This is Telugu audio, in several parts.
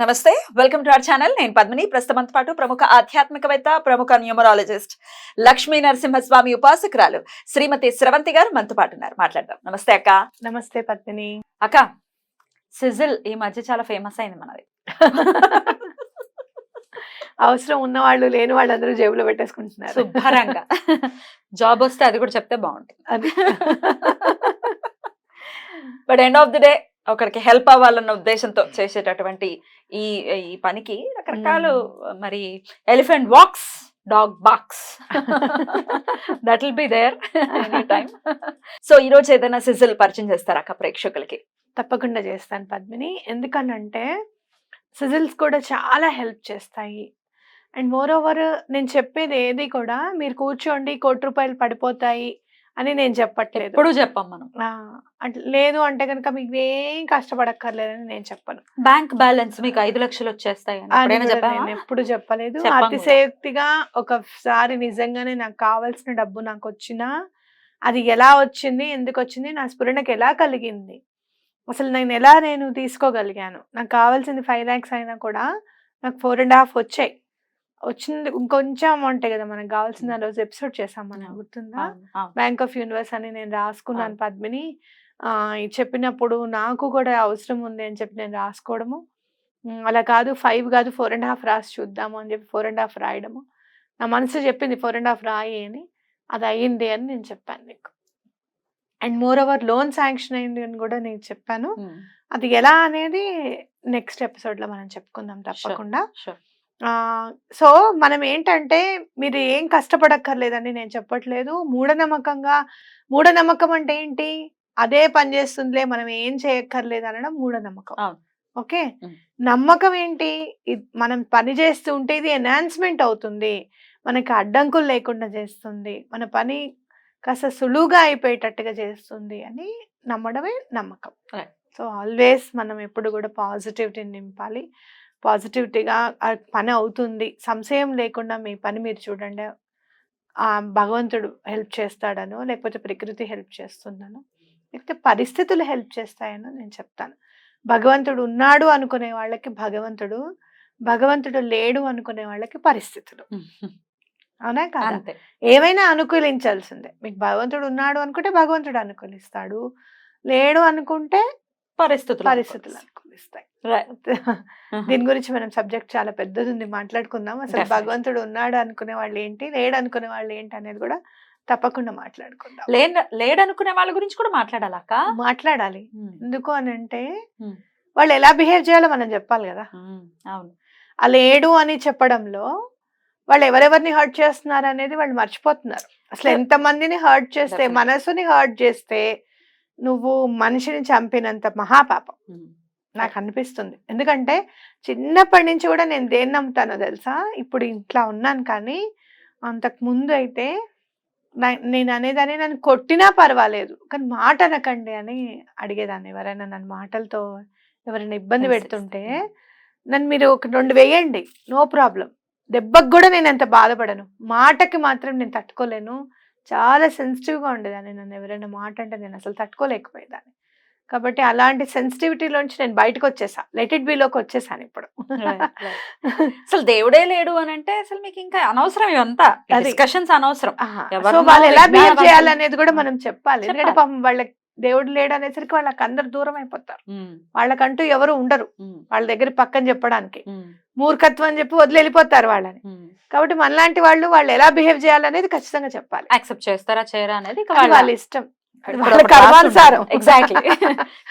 నమస్తే వెల్కమ్ టు అవర్ ఛానల్. నేను పద్మిని. ప్రస్తుతంతో పాటు ప్రముఖ ఆధ్యాత్మికవేత్త ప్రముఖ న్యూమరాలజిస్ట్ లక్ష్మీ నరసింహస్వామి ఉపాసకురాలు శ్రీమతి స్రవంతి గారు మనతో పాటు ఉన్నారు. మాట్లాడదాం. నమస్తే అక్క. నమస్తే పద్మిని. అక్క సిజిల్ ఈ మధ్య చాలా ఫేమస్ అయింది మనది. అవసరం ఉన్న వాళ్ళు లేని వాళ్ళు అందరూ జేబులో పెట్టేసుకుంటున్నారు. శుభ్రంగా. జాబ్ వస్తే అది కూడా చెప్తే బాగుంటుంది. అది. But end of the day ఒకరికి హెల్ప్ అవ్వాలన్న ఉద్దేశంతో చేసేటటువంటి ఈ ఈ పనికి రకరకాలు మరి elephant walks dog box. That will be there any time so ఈ రోజు ఏదైనా సిజిల్ పరిచయం చేస్తారా అక్క ప్రేక్షకులకి? తప్పకుండా చేస్తాను పద్మిని. ఎందుకనంటే సిజిల్స్ కూడా చాలా హెల్ప్ చేస్తాయి. అండ్ మోర్ ఓవర్ నేను చెప్పేది ఏది కూడా మీరు కూర్చోండి కోటి రూపాయలు పడిపోతాయి అని నేను చెప్పట్లేదు. ఎప్పుడు చెప్పాం మనం. ఆ, అట్ల- లేదు అంటే కనుక మీకు ఏం కష్టపడక్కర్లేదని నేను చెప్పను. బ్యాంక్ బ్యాలెన్స్ మీకు ఐదు లక్షలు వచ్చేస్తాయి ఎప్పుడు చెప్పలేదు. అతిశయోక్తిగా ఒకసారి నిజంగానే నాకు కావాల్సిన డబ్బు నాకు వచ్చినా అది ఎలా వచ్చింది ఎందుకు వచ్చింది నా స్ఫురణకు ఎలా కలిగింది? అసలు నేను ఎలా నేను తీసుకోగలిగాను? నాకు కావాల్సింది ఫైవ్ ల్యాక్స్ అయినా కూడా నాకు ఫోర్ అండ్ హాఫ్ వచ్చాయి. వచ్చింది. ఇంకొంచెం అమౌంట్ కదా మనకు కావాల్సింది ఆ రోజు ఎపిసోడ్ చేసాం మనం. గుర్తుందా. బ్యాంక్ ఆఫ్ యూనివర్స్ అని నేను రాసుకున్నాను పద్మిని. చెప్పినప్పుడు నాకు కూడా అవసరం ఉంది అని చెప్పి నేను రాసుకోవడము. అలా కాదు ఫైవ్ కాదు ఫోర్ అండ్ హాఫ్ రాసి చూద్దాము అని చెప్పి ఫోర్ అండ్ హాఫ్ రాయడము. నా మనసు చెప్పింది ఫోర్ అండ్ హాఫ్ రాయి అని. అది అయ్యింది అని నేను చెప్పాను నీకు. And moreover loan sanction అయింది అని కూడా నేను చెప్పాను. అది ఎలా అనేది నెక్స్ట్ ఎపిసోడ్లో మనం చెప్పుకుందాం తప్పకుండా. Sure. సో మనం ఏంటంటే మీరు ఏం కష్టపడక్కర్లేదని నేను చెప్పట్లేదు మూఢనమ్మకంగా మూఢనమ్మకం అంటే ఏంటి అదే పని చేస్తుందిలే మనం ఏం చేయక్కర్లేదు అనడం మూఢనమ్మకం అవును. ఓకే. నమ్మకం ఏంటి ఇద్- మనం పని చేస్తూ ఉంటే ఇది ఎన్హాన్స్మెంట్ అవుతుంది మనకి అడ్డంకులు లేకుండా చేస్తుంది మన పని కాస్త సులువుగా అయిపోయేటట్టుగా చేస్తుంది అని నమ్మడమే నమ్మకం. సో ఆల్వేస్ మనం ఎప్పుడు కూడా పాజిటివిటీని నింపాలి పాజిటివిటీగా పని అవుతుంది. సంశయం లేకుండా మీ పని మీరు చూడండి. భగవంతుడు హెల్ప్ చేస్తాడనో లేకపోతే ప్రకృతి హెల్ప్ చేస్తుందనో లేకపోతే పరిస్థితులు హెల్ప్ చేస్తాయనో నేను చెప్తాను. భగవంతుడు ఉన్నాడు అనుకునే వాళ్ళకి భగవంతుడు భగవంతుడు లేడు అనుకునే వాళ్ళకి పరిస్థితులు. అవునా కాదా? ఏమైనా అనుకూలించాల్సిందే. మీకు భగవంతుడు ఉన్నాడు అనుకుంటే భగవంతుడు అనుకూలిస్తాడు. లేడు అనుకుంటే పరిస్థితులు పరిస్థితులు. అనుకూలిస్తాయి Right. దీని గురించి మనం సబ్జెక్ట్ చాలా పెద్దది ఉంది మాట్లాడుకుందాం. అసలు. భగవంతుడు ఉన్నాడు అనుకునే వాళ్ళు ఏంటి? లేడు అనుకునే వాళ్ళు ఏంటి అనేది కూడా తప్పకుండా మాట్లాడుకుందాం. లేన లేడనుకునే వాళ్ళ గురించి కూడా మాట్లాడాలక్క మాట్లాడాలి. ఉమ్, ఎందుకు అని అంటే Hmm. వాళ్ళు ఎలా బిహేవ్ చేయాలో మనం చెప్పాలి కదా. ఉమ్, అవును. ఆ లేడు అని చెప్పడంలో వాళ్ళు ఎవరెవరిని హర్ట్ చేస్తున్నారు అనేది వాళ్ళు మర్చిపోతున్నారు. అసలు. ఎంత మందిని హర్ట్ చేస్తే. మనసుని హర్ట్ చేస్తే నువ్వు మనిషిని చంపినంత మహాపాపం. నాకు అనిపిస్తుంది. ఎందుకంటే చిన్నప్పటి నుంచి కూడా నేను దేన్ని నమ్ముతానో తెలుసా? ఇప్పుడు ఇంట్లో ఉన్నాను కానీ అంతకు ముందు అయితే నేను అనేదాన్ని నన్ను కొట్టినా పర్వాలేదు. కానీ మాట అనకండి అని అడిగేదాన్ని. ఎవరైనా నన్ను మాటలతో ఎవరైనా ఇబ్బంది. పెడుతుంటే నన్ను మీరు ఒక రెండు వేయండి. No problem. దెబ్బకు కూడా నేను ఎంత బాధపడను. మాటకి మాత్రం నేను తట్టుకోలేను. చాలా సెన్సిటివ్గా ఉండేదాన్ని నన్ను ఎవరైనా మాట అంటే నేను అసలు తట్టుకోలేకపోయేదాన్ని. కాబట్టి అలాంటి సెన్సిటివిటీలోంచి నేను బయటకు వచ్చేసా లెట్ ఇట్లోకి వచ్చేసాను ఇప్పుడు అసలు దేవుడే లేడు అని అంటే అసలు మీకు ఇంకా అనవసరం ఇవంతా. డిస్కషన్స్ అనవసరం. సో వాళ్ళు ఎలా బిహేవ్ చేయాలనేది కూడా మనం చెప్పాలి. ఎందుకంటే. పాపం వాళ్ళకి దేవుడు లేడు అనేసరికి వాళ్ళకి అందరు దూరం అయిపోతారు వాళ్ళకంటూ ఎవరు ఉండరు. వాళ్ళ దగ్గర పక్కన చెప్పడానికి. మూర్ఖత్వం అని చెప్పి వదిలి వెళ్ళిపోతారు వాళ్ళని. కాబట్టి మనలాంటి వాళ్ళు వాళ్ళు ఎలా బిహేవ్ చేయాలనేది ఖచ్చితంగా చెప్పాలి. యాక్సెప్ట్ చేస్తారా చేయరా అనేది వాళ్ళ ఇష్టం. కర్మానుసారం.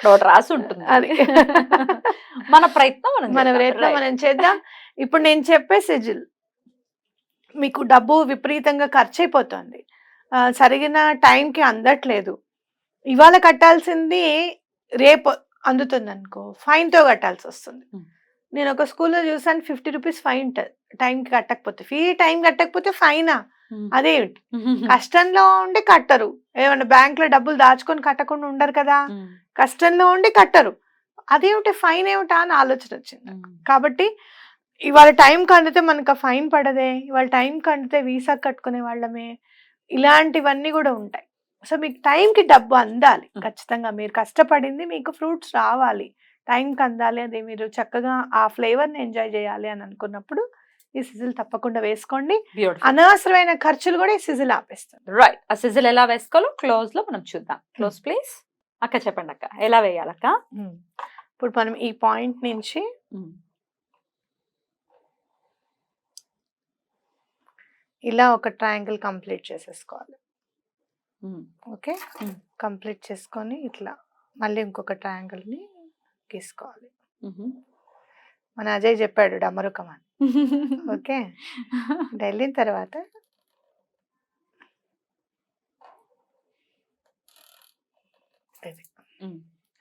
ఒకటి రాసి ఉంటుంది అది. మన ప్రయత్నం మనం. ప్రయత్నం. మనం చేద్దాం ఇప్పుడు నేను చెప్పే సిజిల్ మీకు డబ్బు విపరీతంగా ఖర్చు అయిపోతుంది సరిగిన టైంకి అందట్లేదు ఇవాళ కట్టాల్సింది రేపు అందుతుంది అనుకో ఫైన్తో కట్టాల్సి వస్తుంది Hmm. నేను ఒక స్కూల్లో చూసాను ఫిఫ్టీ రూపీస్ ఫైన్ టైంకి కట్టకపోతే ఫీ టైం కట్టకపోతే ఫైనా. అదేమిటి కష్టంలో ఉండి కట్టరు. ఏమన్నా బ్యాంక్లో డబ్బులు దాచుకొని కట్టకుండా ఉండరు కదా. కష్టంలో ఉండి కట్టరు. అదేమిటి ఫైన్ ఏమిటా అని ఆలోచన వచ్చింది. కాబట్టి ఇవాళ టైం కండితే మనకు ఫైన్ పడదే ఇవాళ టైం కండితే వీసా కట్టుకునే వాళ్ళమే ఇలాంటివన్నీ కూడా ఉంటాయి. సో మీకు టైంకి డబ్బు అందాలి. ఖచ్చితంగా. మీరు కష్టపడింది మీకు ఫ్రూట్స్ రావాలి. టైంకి అందాలి. అది మీరు చక్కగా ఆ ఫ్లేవర్ని ఎంజాయ్ చేయాలి అని అనుకున్నప్పుడు ఈ సిజిల్ తప్పకుండా వేసుకోండి. అనవసరమైన ఖర్చులు కూడా ఈ సిజిల్ ఆపేస్తుంది. రైట్ ఆ సిజిల్ ఎలా వేసుకోవాలో క్లోజ్లో మనం చూద్దాం. క్లోజ్ ప్లీజ్ అక్క చెప్పండి అక్క. ఎలా వేయాలక్క? ఇప్పుడు మనం ఈ పాయింట్ నుంచి ఇలా ఒక ట్రయాంగిల్ కంప్లీట్ చేసేసుకోవాలి. Okay Hmm. కంప్లీట్ చేసుకొని ఇట్లా మళ్ళీ ఇంకొక triangle ని గీసుకోవాలి. మన అజయ్ చెప్పాడు డమరుకం అని. ఓకే. అంటే వెళ్ళిన తర్వాత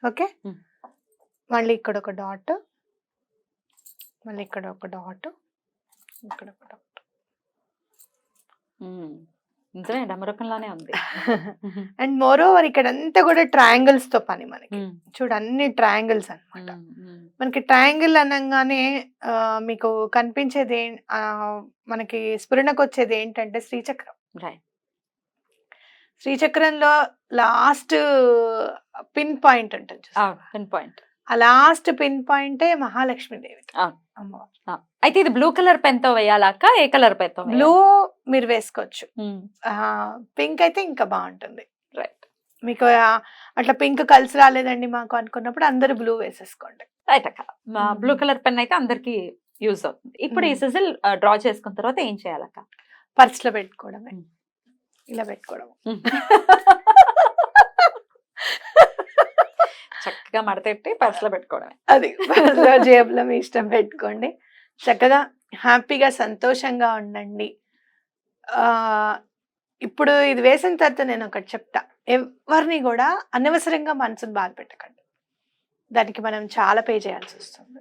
ఓకే. మళ్ళీ ఇక్కడ ఒక డాట్. మళ్ళీ ఇక్కడ ఒక డాట్. ఇక్కడ ఒక డాట్. నిజమే డమరకంలానే ఉంది. అండ్ మోర్ ఓవర్ ఇక్కడ అంతా కూడా triangles తో పని మనకి. చూడు అన్ని ట్రయాంగిల్స్ అన్నమాట. మనకి ట్రయాంగిల్ అనగానే మీకు కనిపించేది మనకి స్ఫురణకు వచ్చేది ఏంటంటే శ్రీచక్రం. రైట్. శ్రీచక్రంలో లాస్ట్ పిన్ పాయింట్ ఉంటుంది? Pin point. ఆ లాస్ట్ పిన్ పాయింటే మహాలక్ష్మీదేవి అయితే ఇది బ్లూ కలర్ పెన్తో వేయాలక్క ఏ కలర్ పెన్తో బ్లూ మీరు వేసుకోవచ్చు. పింక్ అయితే ఇంకా బాగుంటుంది. రైట్. మీకు అట్లా పింక్ కలిసి రాలేదండి మాకు అనుకున్నప్పుడు అందరూ బ్లూ వేసేసుకోండి. రైట్ అక్క. బ్లూ కలర్ పెన్ అయితే అందరికి యూజ్ అవుతుంది. ఇప్పుడు ఈ. సిజిల్ డ్రా చేసుకున్న తర్వాత ఏం చేయాలక్క? పర్స్లో పెట్టుకోవడమే. ఇలా పెట్టుకోవడం చక్కగా మడతెట్టి పర్సులో పెట్టుకోవడమే. అది పర్సులో జేబులో మీ ఇష్టం పెట్టుకోండి. చక్కగా హ్యాపీగా సంతోషంగా ఉండండి. ఇప్పుడు ఇది వేసిన తర్వాత నేను ఒకటి చెప్తా. ఎవరిని కూడా అనవసరంగా మనసును బాధ పెట్టకండి. దానికి మనం చాలా పే చేయాల్సి వస్తుంది.